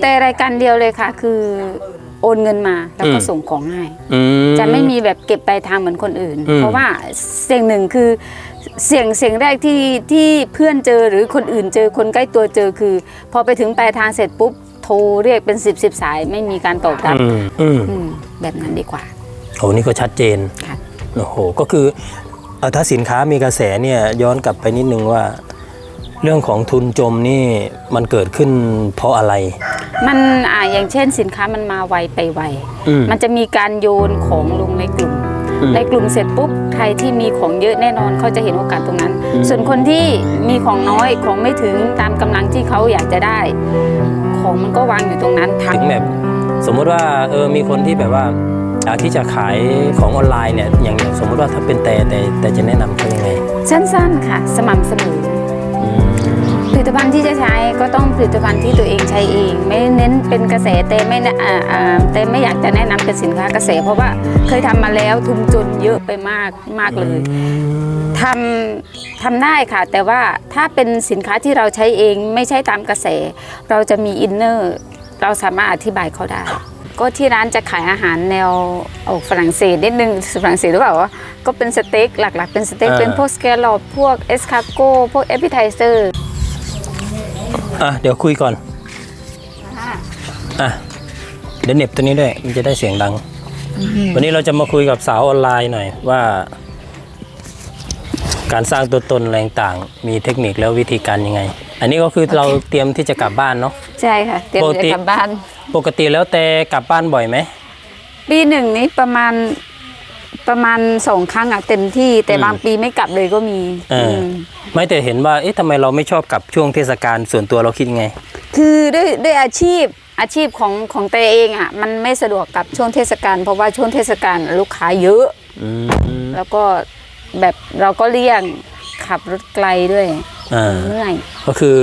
แต่รายการเดียวเลยค่ะ คือโอนเงินมาแล้วก็อืมส่งของให้อืมจะไม่มีแบบเก็บปลายทางเหมือนคนอื่นอืมเพราะว่าเสียงหนึ่งคือเสียงเสียงแรกที่ที่เพื่อนเจอหรือคนอื่นเจอคนใกล้ตัวเจอคือ พอไปถึงปลายทางเสร็จปุ๊บโทรเรียกเป็นสิบสิบสายไม่มีการตอบรับอืมอืมอืมแบบนั้นดีกว่าโหนี่ก็ชัดเจนค่ะโอ้โหก็คือเอ่อถ้าสินค้ามีกระแสเนี่ยย้อนกลับไปนิดนึงว่า เรื่องของทุนจมนี่มันเกิดขึ้นเพราะอะไร มันอ่าอย่างเช่นสินค้ามันมาไวไปไว อืม มันจะมีการโยนของลงในกลุ่ม อืม ในกลุ่มเสร็จปุ๊บใครที่มีของเยอะแน่นอนเขาจะเห็นโอกาสตรงนั้นอืมส่วนคนที่มีของน้อยของไม่ถึงตามกำลังที่เขาอยากจะได้ ของมันก็วางอยู่ตรงนั้นทั้ถึงแบบสมมุติว่าเออมีคนที่แบบว่าอยากที่จะขายของออนไลน์เนี่ยอย่างอย่างสมมุติว่าถ้าเป็นแต่แต่แต่จะแนะนำเขายังไง สั้นๆค่ะ สม่ำเสมออืมผ ลิตภัณฑ์ที่จะใช้ก็ต้องผลิตภัณฑ์ที่ตัวเองใช้เอง ไม่เน้นเป็นกระแสแต่ไม่แนะอ่าอ่าแต่ไม่อยากจะแนะนำเป็นสินค้ากระแสเพราะว่าเคยทำมาแล้วทุมจนเยอะไปมากมากเลยทำทำได้ค่ะ แต่ว่าถ้าเป็นสินค้าที่เราใช้เองไม่ใช่ตามกระแส เราจะมีอินเนอร์เราสามารถอธิบายเขาได้ก็ที่ร้านจะขายอาหารแนวออกฝรั่งเศสนิดนึงฝรั่งเศสหรือเปล่าวะก็เป็นสเต็กหลักๆ เป็นสเต็กอ่าเป็นพวกสแกลลอปพวกเอสคาโกพวกเอพิไทเซอร์ อะเดี๋ยวคุยก่อน อะ เดี๋ยวเหน็บตัวนี้ด้วยมันจะได้เสียงดัง วันนี้เราจะมาคุยกับสาวออนไลน์หน่อยว่า การสร้างตัวตนแรงต่าง มีเทคนิคแล้ววิธีการยังไง อันนี้ก็คือเราเตรียมที่จะกลับบ้านเนาะ ใช่ค่ะ เตรียมปกจะติกลับบ้าน ปกติแล้วแต่กลับบ้านบ่อยไหม ปีหนึ่งนี้ประมาณ ประมาณสองครั้งอะเต็มที่แต่อืมบางปีไม่กลับเลยก็มีเอออม ไม่แต่เห็นว่าเอ๊ะทำไมเราไม่ชอบกลับช่วงเทศกาลส่วนตัวเราคิดยังไง คือด้วยด้วยอาชีพอาชีพของของตัวเองอะมันไม่สะดวกกับช่วงเทศกาลเพราะว่าช่วงเทศกาลลูกค้าเยอะ อืมแล้วก็แบบเราก็เลี่ยงขับรถไกลด้วยอ่า เหนื่อย ก็คือ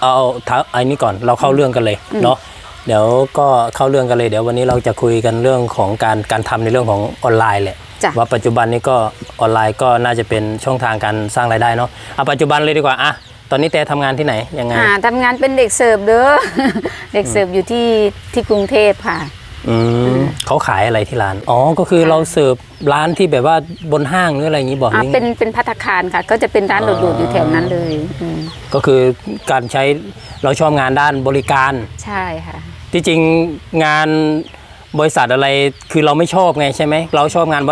เอาเอาท้าไอ้นี้ก่อนเราเข้าเรื่องกันเลยอืม เนาะเดี๋ยวก็เข้าเรื่องกันเลยเดี๋ยววันนี้เราจะคุยกันเรื่องของการการทำในเรื่องของออนไลน์แหละ จ้ะ ว่าปัจจุบันนี้ก็ออนไลน์ก็น่าจะเป็นช่องทางการสร้างรายได้เนาะเอาปัจจุบันเลยดีกว่าอะตอนนี้แต่ทำงานที่ไหนยังไงอ่าทำงานเป็นเด็กเสิร์ฟเด้อ เด็กเสิร์ฟอยู่ที่ที่กรุงเทพค่ะ อืมเขาขายอะไรที่ร้านอ๋อก็คือเราเสิร์ฟร้านที่แบบว่าบนห้างหรืออะไรอย่างนี้บอกอ่านี่ เป็นเป็นพัตตาคารค่ะ ก็จะเป็นร้านอ๋อโดดๆอยู่แถวนั้นเลยอืมก็คือการใช้เราชอบงานด้านบริการ ใช่ค่ะ ที่จริงงาน บริษัทอะไรคือเราไม่ชอบไงใช่ไหมเราชอบงาน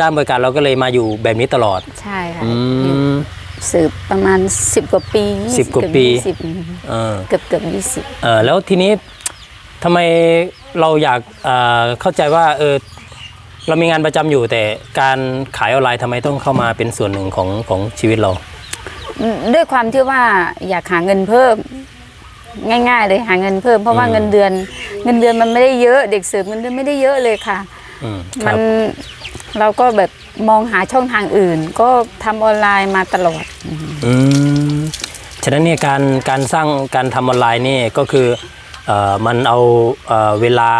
ด้านบริการเราก็เลยมาอยู่แบบนี้ตลอด ใช่ค่ะอือยู่มเสิร์ฟประมาณ 10 กว่าปีสิบกว่าปีเกือบยี่สิบเออ เกือบเกือบยี่สิบเออแล้วทีนี้ทำไมเราอยากเอ่อเข้าใจว่าเออเรามีงานประจำอยู่แต่การขายออนไลน์ทำไมต้องเข้ามาเป็นส่วนหนึ่งของของชีวิตเรา ด้วยความที่ว่าอยากหาเงินเพิ่ม ง่าย ๆ เลยหาเงินเพิ่มเพราะว่าอืมเงินเดือน เงินเดือนมันไม่ได้เยอะ เด็กเสิร์ฟเงินเดือนไม่ได้เยอะเลยค่ะอืมคมัรับนเราก็แบบมองหาช่องทางอื่น ก็ทำออนไลน์มาตลอดอืมฉะนั้นเนี่ยการการสร้างการทำออนไลน์นี่ก็คือเอ่อมันเอาเอ่อเวลา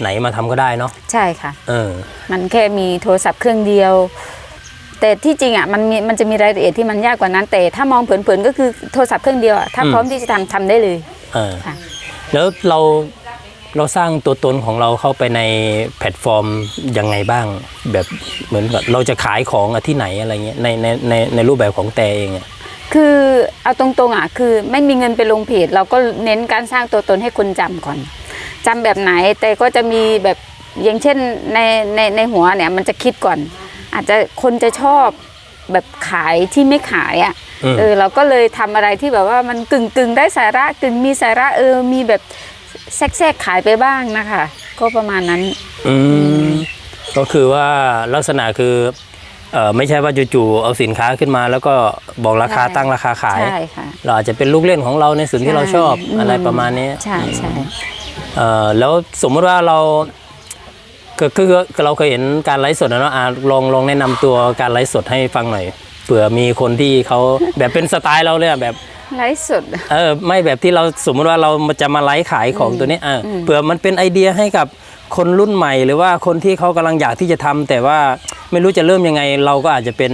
ไหนมาทำก็ได้เนาะใช่ค่ะเออมันแค่มีโทรศัพท์เครื่องเดียว แต่ที่จริงอะมันมีมันจะมีรายละเอียดที่มันยากกว่านั้น แต่ถ้ามองเผินๆก็คือโทรศัพท์เครื่องเดียวอะถ้าอืมพร้อมที่จะทำทำได้เลยเออค่ะ แล้วเราเราสร้างตัวตนของเราเข้าไปในแพลตฟอร์มยังไงบ้าง แบบเหมือนกับเราจะขายของอะที่ไหนอะไรเงี้ยในในในในรูปแบบของแต่เองอะคือเอาตรงๆอะคือไม่มีเงินไปลงเพจเราก็เน้นการสร้างตัวตนให้คนจำก่อนจำแบบไหนแต่ก็จะมีแบบอย่างเช่นในในในหัวเนี่ยมันจะคิดก่อน อาจจะคนจะชอบ แบบขายที่ไม่ขายอะอืมเออเราก็เลยทำอะไรที่แบบว่ามันกึ่งกึ่งๆได้สาระกึ่งมีสาระเออมีแบบแทรกแทรกๆขายไปบ้างนะคะ ก็ประมาณนั้น อืมก็คือว่าลักษณะคือเออไม่ใช่ว่าจู่ๆเอาสินค้าขึ้นมา แล้วก็บอกราคาใช่ตั้งราคาขายใช่ค่ะเราอาจจะเป็นลูกเล่นของเราในส่วนที่เราชอบใช่อะไรประมาณนี้ใช่ใช่เออแล้วสมมติว่าเรา ก็คือคือเราเคยเห็นการไลฟ์สดนะเนาะอะลองลองแนะนำตัวการไลฟ์สดให้ฟังหน่อยเผื่อมีคนที่เขาแบบเป็นสไตล์เราเลยอะแบบ ไลฟ์สด เออไม่แบบที่เราสมมติว่าเราจะมาไลฟ์ขายของตัวนี้เอออเผื่อมันเป็นไอเดียให้กับคนรุ่นใหม่ หรือว่าคนที่เขากำลังอยากที่จะทำแต่ว่าไม่รู้จะเริ่มยังไง เราก็อาจจะเป็น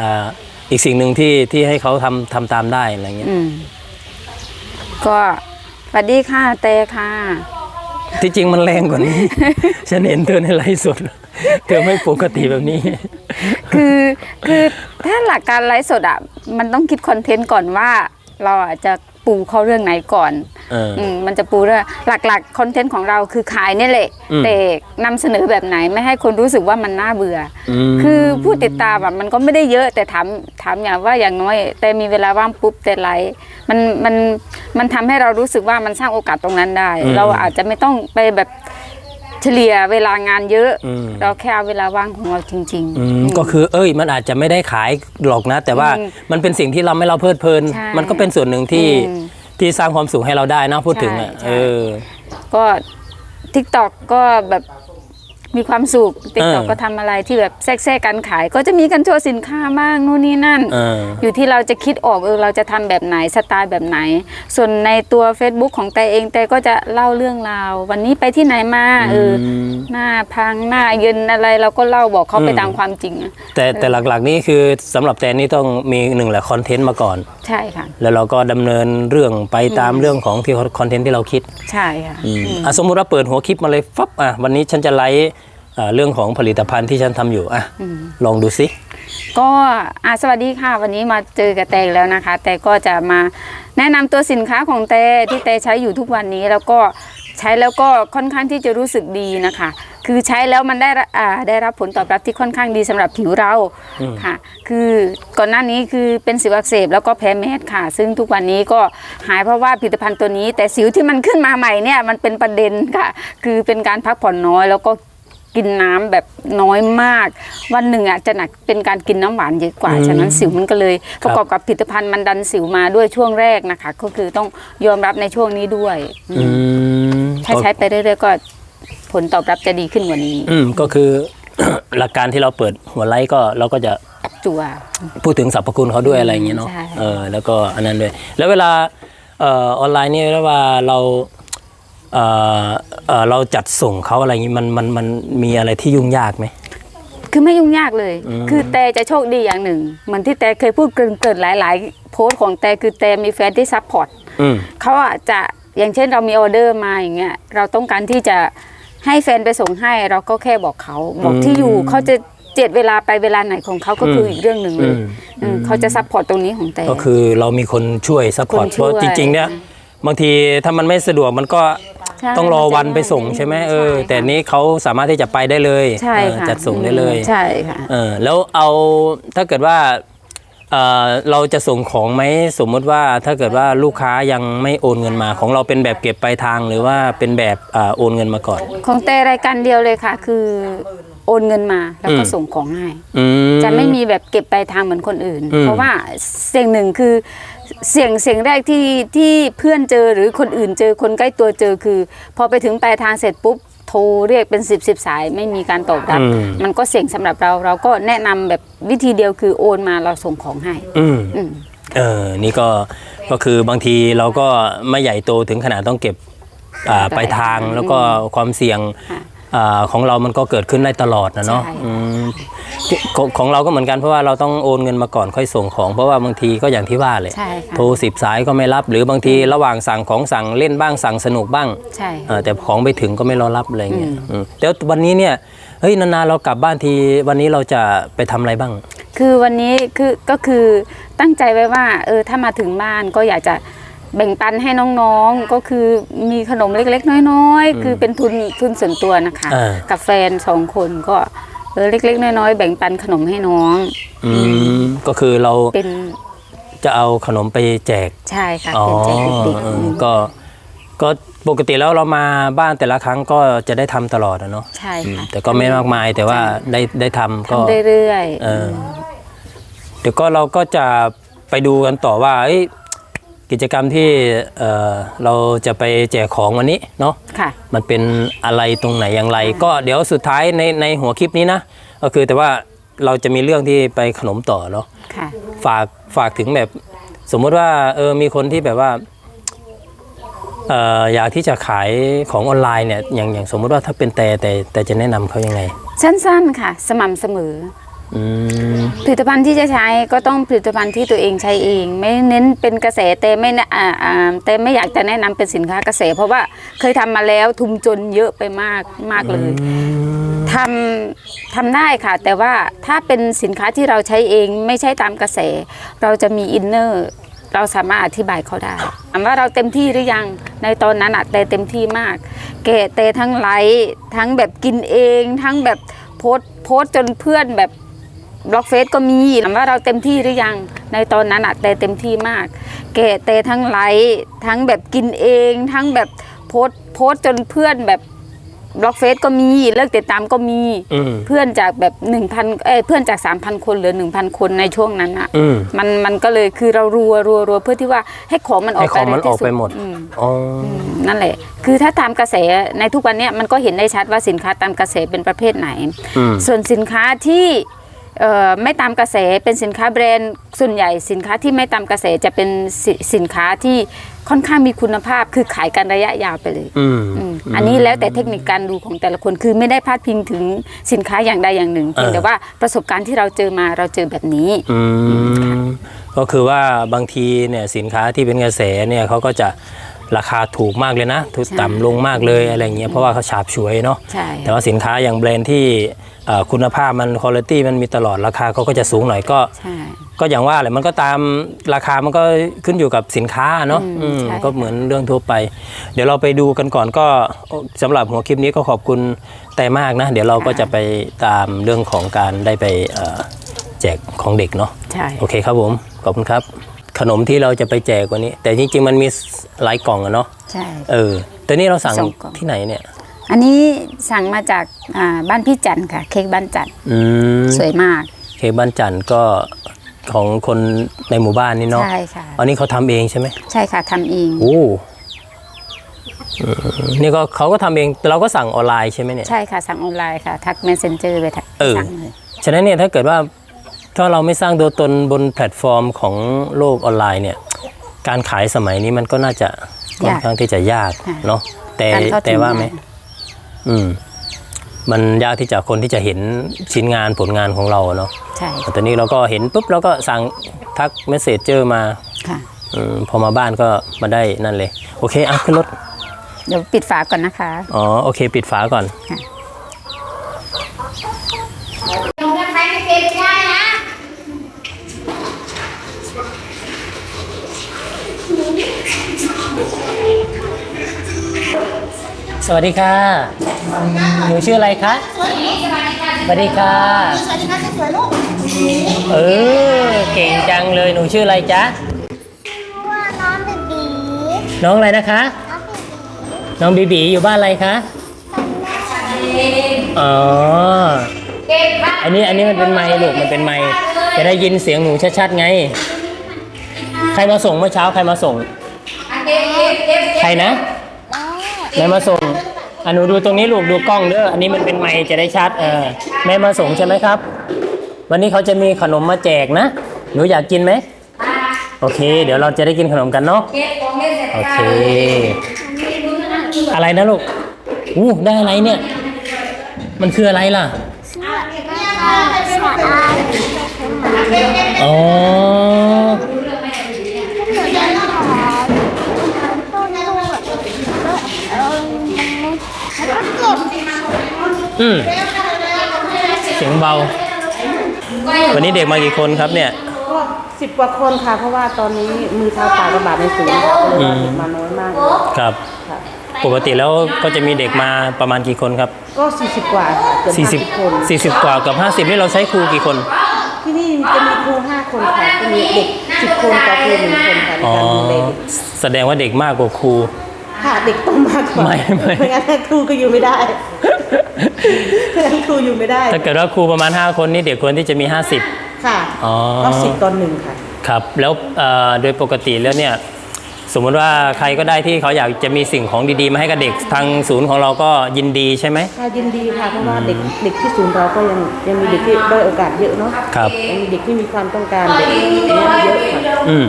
อ่าอีกสิ่งหนึ่งที่ที่ให้เขาทำทำตามได้อะไรเงี้ย อืม ก็สวัสดีค่ะเตค่ะ ที่จริงมันแรงกว่านี้ ฉันเห็นเธอในไลฟ์สด เธอไม่ปกติแบบนี้ คือคือถ้าหลักการไลฟ์สดอะ มันต้องคิดคอนเทนต์ก่อนว่าเราอาจจะ ปูเข้าเรื่องไหนก่อนเอออืมมันจะปูเรื่องหลักๆคอนเทนต์ของเราคือขายเนี่ยแหละอืม แต่นำเสนอแบบไหนไม่ให้คนรู้สึกว่ามันน่าเบื่ออมคือผู้ติดตามอะมันก็ไม่ได้เยอะแต่ถามถามอย่างว่าอย่างน้อย แต่มีเวลาว่างปุ๊บแต่ไลฟ์มันมันมันทำให้เรารู้สึกว่ามันสร้างโอกาสตรงนั้นได้อืมเราอาจจะไม่ต้องไปแบบ เฉลี่ยเวลางานเยอะอืมเราแค่เอาเวลาว่างของเราจริงอืมก็คือเอ้ยมันอาจจะไม่ได้ขายหรอกนะ แต่ว่าอืมมันเป็นสิ่งที่เราไม่เราเพลิดเพลินใช่มันก็เป็นส่วนหนึ่งที่อืมที่สร้างความสุขให้เราได้นะพูดถึงอะใช่ใช่เออ ก็ทิกตอกก็แบบ มีความสุขทิกตอกเออก็ทำอะไรที่แบบแทรกๆการขาย ก็จะมีการโชว์สินค้าบ้างนู่นนี่นั่นเอออยู่ที่เราจะคิดออกเออเราจะทำแบบไหนสไตล์แบบไหน ส่วนในตัว Facebook ของแต่เองแต่ก็จะเล่าเรื่องราว วันนี้ไปที่ไหนมาเอออมหน้าพังหน้าเย็นอะไรเราก็เล่าบอกเขาไปอืมตามความจริงอะแต่แต่หลักๆนี่คือสำหรับแตนนี่ต้องมีหนึ่งแหละคอนเทนต์มาก่อน ใช่ค่ะ แล้วเราก็ดำเนินเรื่องไปตามเรื่องของที่คอนเทนต์ที่เราคิด ใช่ค่ะอืมอะสมมุติว่าเปิดหัวคลิปมาเลยฟับอะวันนี้ฉันจะไลฟ์อ่า เรื่องของผลิตภัณฑ์ที่ฉันทำอยู่อะลองดูสิก็อะสวัสดีค่ะ วันนี้มาเจอกับแตอีกแล้วนะคะ แต่ก็จะมาแนะนำตัวสินค้าของเตที่เตใช้อยู่ทุกวันนี้แล้วก็ใช้แล้วก็ค่อนข้างที่จะรู้สึกดีนะคะ คือใช้แล้วมันได้รับอ่าได้รับผลตอบรับที่ค่อนข้างดีสำหรับผิวเราค่ะ คือก่อนหน้านี้คือเป็นสิวอักเสบแล้วก็แพ้แมสค่ะ ซึ่งทุกวันนี้ก็หายเพราะว่าผลิตภัณฑ์ตัวนี้ แต่สิวที่มันขึ้นมาใหม่เนี่ยมันเป็นประเด็นค่ะ คือเป็นการพักผ่อนน้อยแล้วก็ กินน้ำแบบน้อยมาก วันหนึ่งอะจะหนักเป็นการกินน้ำหวานเยอะกว่าอืมฉะนั้นสิวมันก็เลยครัปบระกอบกับผลิตภัณฑ์มันดันสิวมาด้วยช่วงแรกนะคะ ก็คือต้องยอมรับในช่วงนี้ด้วยอืมถ้าใช้ไปเรื่อยๆก็ผลตอบรับจะดีขึ้นกว่านี้ อืมก็คือหลักการที่เราเปิดหัวไลฟ์ก็เราก็จะจัวพูดถึงสรรพคุณเขาด้วยอะไรอย่างเงี้ยเนาะใช่เออแล้วก็อันนั้นด้วย แล้วเวลาเอ่อออนไลน์นี่เวลาเรา เอ่อเอ่อเราจัดส่งเขาอะไรอย่างงี้มันมันมันมีอะไรที่ยุ่งยากไหม คือไม่ยุ่งยากเลยคือแต่จะโชคดีอย่างหนึ่งเหมือนที่แต่เคยพูดเกินๆหลาย ๆ โพสต์ของแต่คือแต่มีแฟนที่ซัพพอร์ต อืม เขาอาจจะอย่างเช่นเรามีออเดอร์มาอย่างเงี้ยเราต้องการที่จะให้แฟนไปส่งให้เราก็แค่บอกเขาบอกที่อยู่เขาจะเจ็ดเวลาไปเวลาไหนของเขาก็คืออีกเรื่องหนึ่งเลยอืม อืมเขาจะซัพพอร์ตตรงนี้ของแต่ ก็คือเรามีคนช่วยซัพพอร์ตคนเพช่วย ราะจริงๆเนี่ยบางทีถ้ามันไม่สะดวกมันก็ ใช่ต้องรอวันมันจะไปส่งใช่ไหมเออ ใช่ค่ะ แต่นี้เขาสามารถที่จะไปได้เลยใช่เออค่ะจัดส่งได้เลยใช่ค่ะ เออแล้วเอาถ้าเกิดว่าเอ่อเราจะส่งของไหมสมมติว่าถ้าเกิดว่าลูกค้ายังไม่โอนเงินมาของเราเป็นแบบเก็บปลายทางหรือว่าเป็นแบบอ่าโอนเงินมาก่อน ของแต่รายการเดียวเลยค่ะ คือโอนเงินมาแล้วก็อืม ส่งของให้ อืมจะไม่มีแบบเก็บปลายทางเหมือนคนอื่น อืมเพราะว่าเสียงหนึ่งคือ เสียงเสียงแรกที่ที่เพื่อนเจอหรือคนอื่นเจอคนใกล้ตัวเจอคือ พอไปถึงปลายทางเสร็จปุ๊บโทรเรียกเป็นสิบสิบสายไม่มีการตอบรับ อืม มันก็เสี่ยงสำหรับเราเราก็แนะนำแบบวิธีเดียวคือโอนมาเราส่งของให้อืม อืม เออ นี่ก็ ก็คือบางทีเราก็ไม่ใหญ่โตถึงขนาดต้องเก็บอ่าปลายทางแล้วก็ความเสี่ยงค่ะ อ่าของเรามันก็เกิดขึ้นได้ตลอดนะเนาะใช่ อืมของของเราก็เหมือนกันเพราะว่าเราต้องโอนเงินมาก่อนค่อยส่งของ เพราะว่าบางทีก็อย่างที่ว่าเลยใช่ค่ะโทรสิบสายก็ไม่รับ หรือบางทีระหว่างสั่งของสั่งเล่นบ้างสั่งสนุกบ้าง ใช่เออแต่ของไปถึงก็ไม่รอรับอะไรเงี้ยอืมแต่วันนี้เนี่ยเฮ้ยนานๆเรากลับบ้านทีวันนี้เราจะไปทำอะไรบ้าง คือวันนี้คือก็คือตั้งใจไว้ว่าเออถ้ามาถึงบ้านก็อยากจะ แบ่งปันให้น้องๆ ก็คือมีขนมเล็กๆ น้อยๆ คือเป็นทุนทุนส่วนตัวนะคะ อ่า กับแฟนสองคนก็เออเล็กๆ น้อยๆ แบ่งปันขนมให้น้องอืมก็คือเราเป็นจะเอาขนมไปแจก ใช่ค่ะอ๋อเป็นใจเด็กเออก็ ก็ปกติแล้วเรามาบ้านแต่ละครั้งก็จะได้ทำตลอดอะเนาะๆใช่อืมค่ะแต่ก็ไม่มากมายแต่ว่าได้ได้ทำก็ ทำเรื่อยเออเดี๋ยวก็เราก็จะไปดูกันต่อว่าเอ้ย กิจกรรมที่เอ่อเราจะไปแจกของวันนี้เนาะๆค่ะ มันเป็นอะไรตรงไหนอย่างไร ก็เดี๋ยวสุดท้ายในในหัวคลิปนี้นะก็คือแต่ว่าเราจะมีเรื่องที่ไปขนมต่อเนาะ ค่ะ ฝากฝากถึงแบบสมมติว่าเออมีคนที่แบบว่าเอ่ออยากที่จะขายของออนไลน์เนี่ยอย่างอย่างสมมติว่าถ้าเป็นแต่แต่แต่จะแนะนำเขายังไง สั้นๆค่ะ สม่ำเสมออืม ผลิตภัณฑ์ที่จะใช้ก็ต้องผลิตภัณฑ์ที่ตัวเองใช้เอง ไม่เน้นเป็นกระแสแต่ไม่นะอ่าอ่าแต่ไม่อยากจะแนะนำเป็นสินค้ากระแส เพราะว่าเคยทำมาแล้วทุมจนเยอะไปมากมากเลยทำทำได้ค่ะ แต่ว่าถ้าเป็นสินค้าที่เราใช้เองไม่ใช่ตามกระแส เราจะมีอินเนอร์เราสามารถอธิบายเขาได้ถามว่าเราเต็มที่หรือยังในตอนนั้นอะแต่เต็มที่มากเกะเตทั้งไลฟ์ทั้งแบบกินเอง ทั้งแบบโพส์โพส์จนเพื่อนแบบ บล็อกเฟซก็มีถามว่าเราเต็มที่หรือยัง ในตอนนั้นอะแต่เต็มที่มากเกะเตทั้งไลฟ์ทั้งแบบกินเอง ทั้งแบบโพสต์โพสต์จนเพื่อนแบบบล็อกเฟซก็มีเลิกติดตามก็มีอืมเพื่อนจากแบบ1,000เอ้ยเพื่อนจาก3,000คนเหลือ1,000คนในช่วงนั้นอะอืม มันมันก็เลยคือเรารัวรัวรัวเพื่อที่ว่าให้ของมันออให้กขไปองมันออกไปหมด อืม อ๋อนั่นแหละ คือถ้าตามกระแสในทุกวันเนี้ยมันก็เห็นได้ชัดว่าสินค้าตามกระแสเป็นประเภทไหน อืม ส่วนสินค้าที่เอ่อ ไม่ตามกระแสเป็นสินค้าแบรนด์ส่วนใหญ่สินค้าที่ไม่ตามกระแสจะเป็นสิสินค้าที่ค่อนข้างมีคุณภาพคือขายกันระยะยาวไปเลยอืมอืมอันนี้แล้วแต่เทคนิคการดูของแต่ละคนคือไม่ได้พาดพิงถึงสินค้าอย่างใดอย่างหนึ่งเพียงเออแต่ว่าประสบการณ์ที่เราเจอมาเราเจอแบบนี้อืมก็คือว่าบางทีเนี่ยสินค้าที่เป็นกระแสเนี่ยเขาก็จะราคาถูกมากเลยนะถูกใช่ต่ำลงมากเลยอะไรเงี้ยเพราะว่าเขาฉาบฉวยเนาะใช่แต่ว่าสินค้าอย่างแบรนด์ที่เอ่อ คุณภาพมันคุณภาพมันมีตลอดราคาเขาก็จะสูงหน่อยก็ใช่ก็อย่างว่าแหละมันก็ตามราคามันก็ขึ้นอยู่กับสินค้าเนาะอืมอืมใช่ก็เหมือนเรื่องทั่วไป เดี๋ยวเราไปดูกันก่อนก็สำหรับหัวคลิปนี้ก็ขอบคุณแต่มากนะ เดี๋ยวเราก็จะไปตามเรื่องของการได้ไปเอ่อแจกของเด็กเนาะใช่โอเคครับผมขอบคุณครับ ขนมที่เราจะไปแจกวันนี้ แต่จริงๆมันมีหลายกล่องอะเนาะใช่เออแต่นี่เราสั่งสองกล่องที่ไหนเนี่ย อันนี้สั่งมาจากอ่าบ้านพี่จันค่ะ เค้กบ้านจันอืมสวยมาก เค้กบ้านจันทร์ก็ของคนในหมู่บ้านนี่เนาะใช่ค่ะ อันนี้เขาทำเองใช่ไหมใช่ค่ะทำเองโอ้อืมนี่ก็เขาก็ทำเองเราก็สั่งออนไลน์ใช่ไหมเนี่ย ใช่ค่ะสั่งออนไลน์ค่ะ ทัก messenger ไปทักเออ สั่งเลยฉะนั้นเนี่ยถ้าเกิดว่าถ้าเราไม่สร้างตัวตนบนแพลตฟอร์มของโลกออนไลน์เนี่ย การขายสมัยนี้มันก็น่าจะค่อนข้างที่จะยากเนาะแต่การเข้าถึงแต่ว่าไหมงน อืมมันยากที่จะคนที่จะเห็นชิ้นงานผลงานของเราอะเนาะใช่แต่ตอนนี้เราก็เห็นปุ๊บเราก็สั่งทักเมสเซจเจอมาค่ะอมพอมาบ้านก็มาได้นั่นเลย โอเคอะขึ้นรถ เดี๋ยวปิดฝาก่อนนะคะ อ๋อ โอเค ปิดฝาก่อน สวัสดีค่ะหนูชื่ออะไรคะสวัสดีค่ะสวัสดีค่ะสวยๆลูกเออเก่งจังเลยหนูชื่ออะไรจ๊ะว่าน้องเบบีน้องอะไรนะคะน้องเบบีน้องบีบีอยู่บ้านอะไรคะอ๋ออันนี้อันนี้มันเป็นไมค์ลูกมันเป็นไมค์จะได้ยินเสียงหนูชัดๆไง ใครมาส่งเมื่อเช้าใครมาส่ง ใครนะ แม่มาส่งอันหนูดูตรงนี้ลูกดูกล้องเด้ออันนี้มันเป็นไมค์จะได้ชัดเออแม่มาส่งใช่ไหมครับ วันนี้เขาจะมีขนมมาแจกนะหนูอยากกินไหมโอเค เดี๋ยวเราจะได้กินขนมกันเนาะโอเค อะไรนะลูกอู้ได้อะไรเนี่ย มันคืออะไรล่ะสวัสดีอ๋อ หนูจะขอต้นลูกเออแล้วก็เก็บ อืมเสียงเบา วันนี้เด็กมากี่คนครับเนี่ยก็สิบกว่าคนค่ะ เพราะว่าตอนนี้มือเท้าปากระบาดในศูนย์ค่ะก็เลยว่าเด็กมาน้อยมากครับ ค่ะ ปกติแล้วก็จะมีเด็กมาประมาณกี่คนครับ ก็สี่สิบกว่าค่ะเกือบห้าสิบคน 40 40 กว่ากับ 50 นี่เราใช้ครูกี่คน ที่นี่จะมีครูห้าคนค่ะจะมีเด็กสิบคนต่อครูหนึ่งคนค่ะในอ๋อ การดูแลเด็กแสดงว่าเด็กมากกว่าครู ค่ะเด็กต้องมากกว่าไม่ไม่ ไม่งั้นครูก็อยู่ไม่ได้ไม่งั้นครูอยู่ไม่ได้ถ้าเกิดว่าครูประมาณ 5 คนนี่เด็กควรที่จะมีค่ะอ๋อ ก็สิบตอนหนึ่งค่ะ50ครับ แล้วเอ่อโดยปกติแล้วเนี่ย สมมติว่าใครก็ได้ที่เขาอยากจะมีสิ่งของดีๆ มาให้กับเด็กทางศูนย์ของเราก็ยินดีใช่ไหม ค่ะยินดีค่ะเพราะว่าเด็กเด็กที่ศูนย์เราก็ยังยังมีเด็กที่ได้อยโอกาสเยอะเนาะครับ ยังมีเด็กที่มีความต้องการเด็กเนี่ยเยอะค่ะ อืม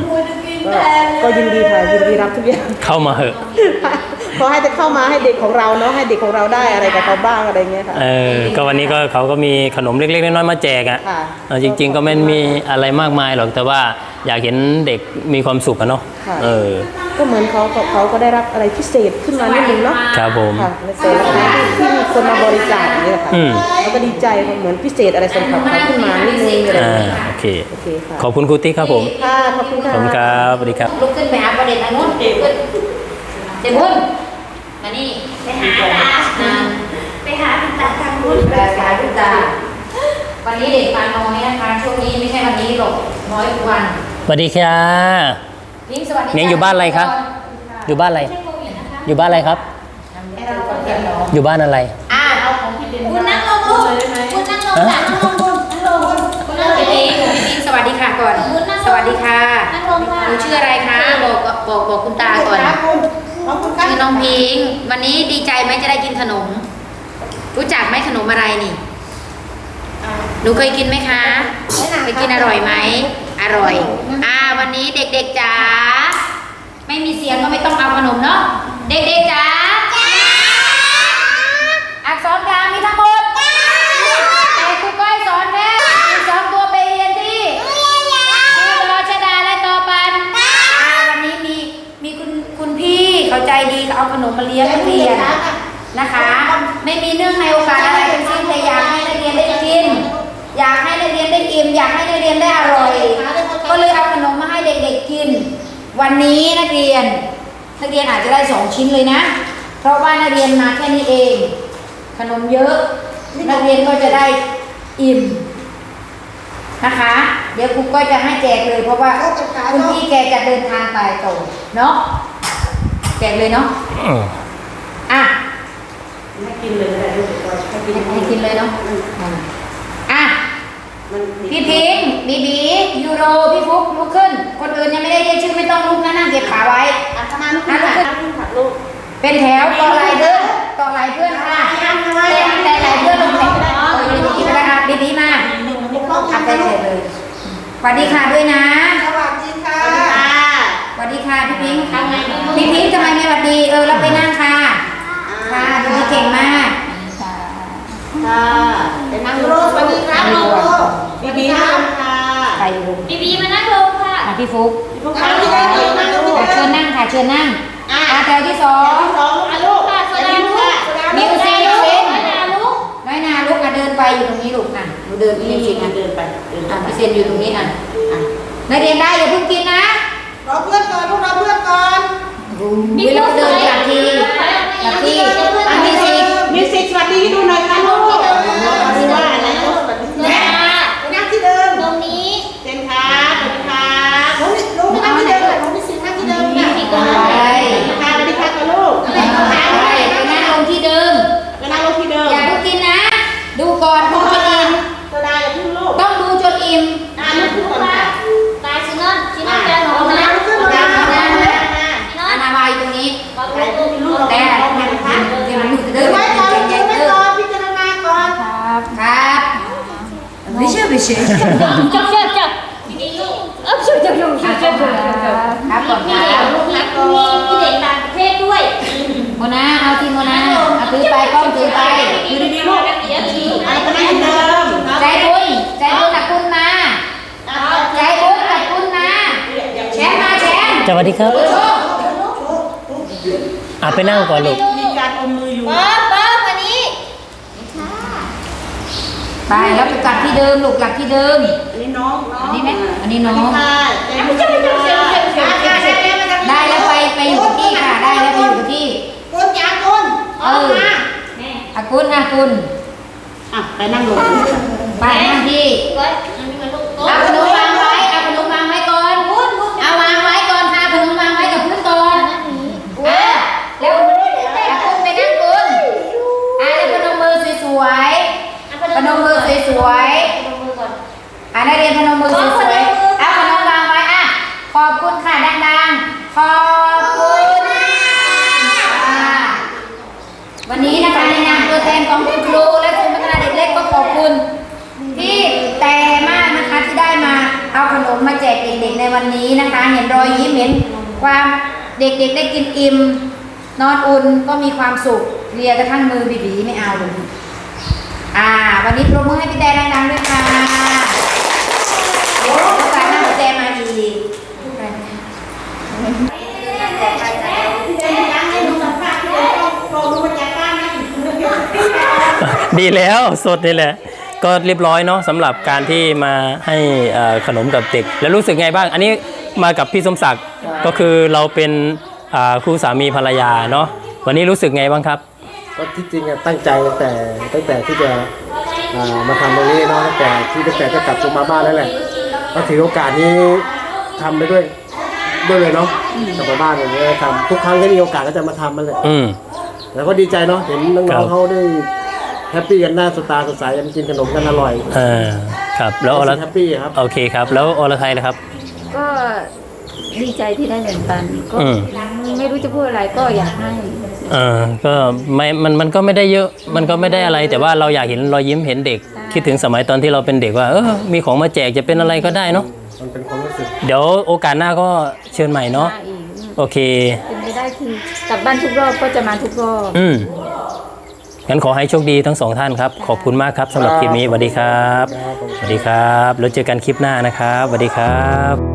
ก็ก็ยินดีค่ะยินดีรับทุกอย่างเข้ามาเหอะ ขอให้จะเข้ามาให้เด็กของเราเนาะให้เด็กของเราได้อะไรกับเขาบ้างอะไรเงี้ยค่ะเออก็วันนี้ก็เขาก็มีขนมเล็กๆน้อยๆมาแจกอะค่ะเออจริง ๆ ก็ไม่มีอะไรมากมายหรอกแต่ว่าอยากเห็นเด็กมีความสุขอะเนาะค่ะ เออก็เหมือนเขาเขาเขาก็ได้รับอะไรพิเศษขึ้นมานิดนึงเนาะครับผม ค่ะในแต่ละครั้งที่มีคนมาบริจาคอย่างเนี่ยค่ะอืมเขาก็ดีใจเหมือนพิเศษอะไรสำหรับเขาขึ้นมานิดนึงอะไรอ่าเงี้ยค่ะโอเค โอเคค่ะขอบคุณครูติ๊กครับผมค่ะขอบคุณขค่ะ อบคุณครับสวัสดีครับ ลุกขึ้นไปหาประเด็นอันนู้นลุกขึ้นเจพุ่น มานี่ไปหาตาอ่าไปหาพี่ตาทางนู้นตาตาทุกตา วันนี้เด็กมาน้อยนะคะ ช่วงนี้ไม่ใช่วันนี้หรอกน้อยทุกวันสวัสดีค่ะนิ้งสวัสดีเนียงอยู่บ้านอะไรครับ อยู่บ้านอะไร อยู่บ้านอะไรครับ อยู่บ้านอะไร อ่าคุณนั่งลงลูกคุณนั่งลงค่ะนั่งลงลูกนั่งลงคุณนั่งลงพี่นิ้งพี่นิ้งสวัสดีค่ะก่อน สวัสดีค่ะนั่งลงค่ะหนูชื่ออะไรคะ บอกบอกบอกคุณตาก่อน ชื่อน้องพิง วันนี้ดีใจไหมจะได้กินขนม รู้จักไหมขนมอะไรนี่ หนูเคยกินไหมคะเคยกินอร่อยไหม อร่อย อ่า วันนี้เด็กๆจ๋า ไม่มีเสียงก็ไม่ต้องเอาขนมเนาะ เด็กๆจ๋าอักษรกลางมีทั้งหมด เอาขนมมาเลี้ยงนักเรียนนะคะ ไม่มีเนื่องในโอกาสอะไรทั้งสิ้นแต่อยากให้นักเรียนได้กิน อยากให้นักเรียนได้อิ่มอยากให้นักเรียนได้อร่อย ก็เลยเอาขนมมาให้เด็กๆกิน วันนี้นักเรียน นักเรียนอาจจะได้สองชิ้นเลยนะ เพราะว่านักเรียนมาแค่นี้เอง ขนมเยอะ นักเรียนก็จะได้อิ่มนะคะ เดี๋ยวครูก็จะให้แจกเลยเพราะว่าคุณพี่แกจะเดินทางไปต่อเนาะ แจกเลยเนาะอืมอะให้กินเลยก็ได้ลูกให้กินให้กินเลยเนาะอะมันพี่พิงค์บีบียูโรพี่ฟุกลุกขึ้น คนอื่นยังไม่ได้เรียกชื่อไม่ต้องลุกนะนั่งเก็บขาไว้อาตมาลูกอะลุกขึ้นค่ะลูกเป็นแถวต่อไหลเพื่อนต่อไหลเพื่อนค่ะแต่แต่ไหลเพื่อนลงแถวเออบีบีมาแล้วอะบีบีมาทำได้เสร็จเลยสวัสดีค่ะด้วยนะสวัสดีค่ะ สวัสดีค่ะพี่พิงค์พี่พิงค์ทำไม ไม่สวัสดีเออเราไปนั่งค่ะ ค่ะดูดีเก่งมากค่ะไปนั่งโรสวัสดีครับโรสบีบีนั่งค่ะใครอยู่บีบีมานั่งลงค่ะอะพี่ฟุกลูกค้าที่ได้ดีนั่งลูกอะเชิญนั่งค่ะเชิญนั่งอะแถวที่สองสองอะลูกค่ะโซดาลูกมิวสิกลูกเซ็นโซดาลูกน้อยนาลูกอะเดินไปอยู่ตรงนี้ลูกอะหนูเดินไปมิวสิกอะเดินไปเดินอะพี่เซนอยู่ตรงนี้อะอะนักเรียนได้อย่าเพิ่งกินนะรอเพื่อนก่อนลูกรอเพื่อนก่อน เวลาเดินกลับทีกลับทีอะมิวสิกมิวสิกสวัสดีให้ดูหน่อยค่ะลูกสวัสดีว่าอะไร ชื่อไม่เชื่อจับจับจับดีลูกเออจับจับจับจับจับจับครับก่อนมีคเด็รักบลูกมีมีเด็กต่างประเทศด้วยโมนาเอาทีโมนาเอาถือไปกล้องถือไปอยู่ดีๆลูกเดี๋ยวทีอันนี้ก็นั่งเดิมใจบุญใจบุญกับคุณมาใจบุญกับคุณมาแชมป์มาแชมป์สวัสดีครับโชคอะไปนั่งก่อนลูก มีการอมมืออยู่ ป๊อปป๊อปวันนี้ ไปแล้วไปกลับที่เดิมลูกกลับที่เดิม อันนี้น้องอันนี้ไหมอันนี้น้องค่ะใจบุญค่ะได้แล้วไปไปอยู่กับที่ค่ะ ได้แล้วไปอยู่กับที่คุณยาคุณเอออากุลอากุลอะไปนั่งลงไปนั่งที่เฮ้ยอันนี้มันลูก เอาขนมวางไว้เอาขนมวางไว้ก่อนเอาวางไว้ก่อนค่ะขนมวางไว้กับพื้นก่อนอะแล้วอากุลไปนั่งกุลอะแล้วพนมมือสวยๆพนมมือสวยๆ พนมมือก่อน อะนักเรียนพนมมือสวยๆเอาขนมวางไว้อะ ขอบคุณค่ะดังๆ ขอบคุณค่ะวันนี้นะคะในนามตัวแทนของคุณครูและศูนย์พัฒนาเด็กเล็กก็ขอบคุณ ที่แต่มากนะคะที่ได้มาเอาขนมมาแจกเด็กๆใน วันนี้นะคะ เห็นรอยยิ้มเห็นความเด็กๆได้กินอิ่มนอนอุ่นก็มีความสุขเลียกระทั่งมือบีบีไม่เอาเลยอ่า วันนี้ปรบมือให้พี่แดนดังๆด้วยค่ะเดี๋ยวโอกาสหน้าพี่แดนมาอีกดีแล้วสดนี่แหละ ก็เรียบร้อยเนาะสำหรับการที่มาให้เอ่อขนมกับเด็ก แล้วรู้สึกไงบ้าง อันนี้มากับพี่สมศักดิ์ก็คือเราเป็นอ่าคู่สามีภรรยาเนาะวันนี้รู้สึกไงบ้างครับก็ที่จริงอะตั้งใจตั้งแต่ตั้งแต่ที่จะอ่ามาทำตรงนี้เนาะตั้งแต่ที่ตั้งแต่จะกลับตัวมาบ้านแล้วแหละก็ถือโอกาสนี้ทำไปด้วยด้วยเลยเนาะกลับมาบ้านอย่างเงี้ยทำทุกครั้งที่มีโอกาสก็จะมาทำมันเลยอืมแล้วก็ดีใจเนาะเห็นน้ครัองบๆเขาได้ แฮปปี้กันหน้าสตาร์สดใสกันกินขนมกันอร่อยเออครับแล้วอรแฮปปี้ครับ โอเคครับ แล้วอรไทยนะครับ ก็ดีใจที่ได้แบ่งปันก็อืม ไม่รู้จะพูดอะไรก็อยากให้ เออก็ไม่มันมันก็ไม่ได้เยอะ มันก็ไม่ได้อะไร แต่ว่าเราอยากเห็นรอยยิ้มเห็นเด็ก คิดถึงสมัยตอนที่เราเป็นเด็กว่าเออมีของมาแจกจะเป็นอะไรก็ได้เนาะมันเป็นความรู้สึกเดี๋ยวโอกาสหน้าก็เชิญใหม่เนาะมาอีกโอเค เป็นไปได้คือกลับบ้านทุกรอบก็จะมาทุกรอบ อืม งั้นขอให้โชคดีทั้งสองท่านครับ ขอบคุณมากครับสำหรับคลิปนี้สวัสดีครับสวัสดีครับ แล้วเจอกันคลิปหน้านะครับสวัสดีครับ